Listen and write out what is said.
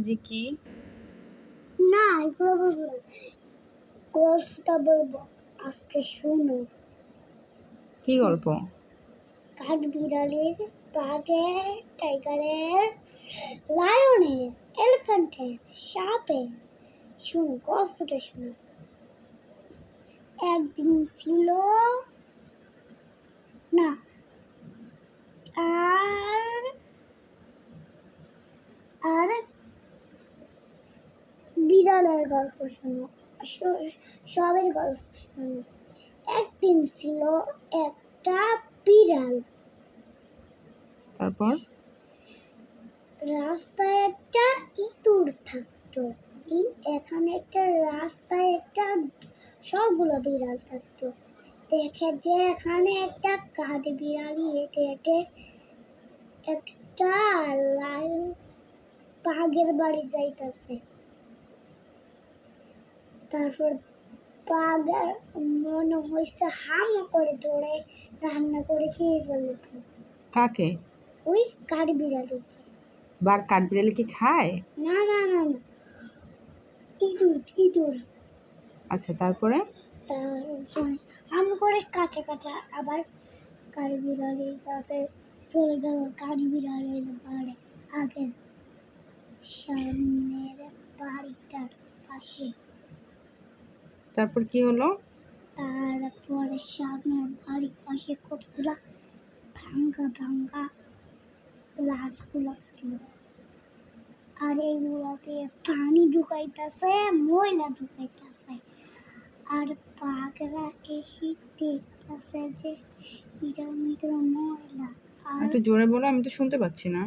জি কি না এগুলো বলব গল্পটা বলব আজকে শোনো। কি গল্প? কাঠ বিড়ালের বাঘের টাইগারের লায়নের এলিফ্যান্টের সাপের। শুনো গল্পটা শুনো। একদিন ছিল না আর আর বিড়ালের গল্প শোনো। সবের গল্প শোনো। একদিন ছিল একটা বিড়াল। তারপর? রাস্তায় একটা ইঁদুর থাকতো। এখানে একটা রাস্তায় একটা সবগুলো বিড়াল থাকতো। দেখে যে এখানে একটা কাঠ বিড়ালি হেঁটে হেঁটে একটা লাল বাঘের বাড়ি যাইতেছে। তারপর বাঘের মনে হয়েছে হাম করে ধরে রান্না করে খেয়ে ফেলবে। কাকে? ওই কাঠ বিড়ালি বাঘ কাঠবিড়ালি কি খায়? না না না না। ইঁদুর ইঁদুর। আচ্ছা তারপরে? আম করে কাঁচা কাঁচা আবার কারি বিড়ালির কাছে চলে গেল। কারি বিড়ালের বাড়ি আগের সামনের বাড়িটার পাশে। তারপর কি হলো? তারপরে সামনের বাড়ির পাশে কতগুলা ভাঙ্গা ভাঙ্গা গ্লাসগুলো ছিল। আর এগুলোতে পানি ঢুকাইতেছে ময়লা ঢুকাইতেছে। আর বাঘরা এসে দেখতেছে যে এটার ভিতরে ময়লা। আর একটু জোরে বলো আমি তো শুনতে পাচ্ছি না।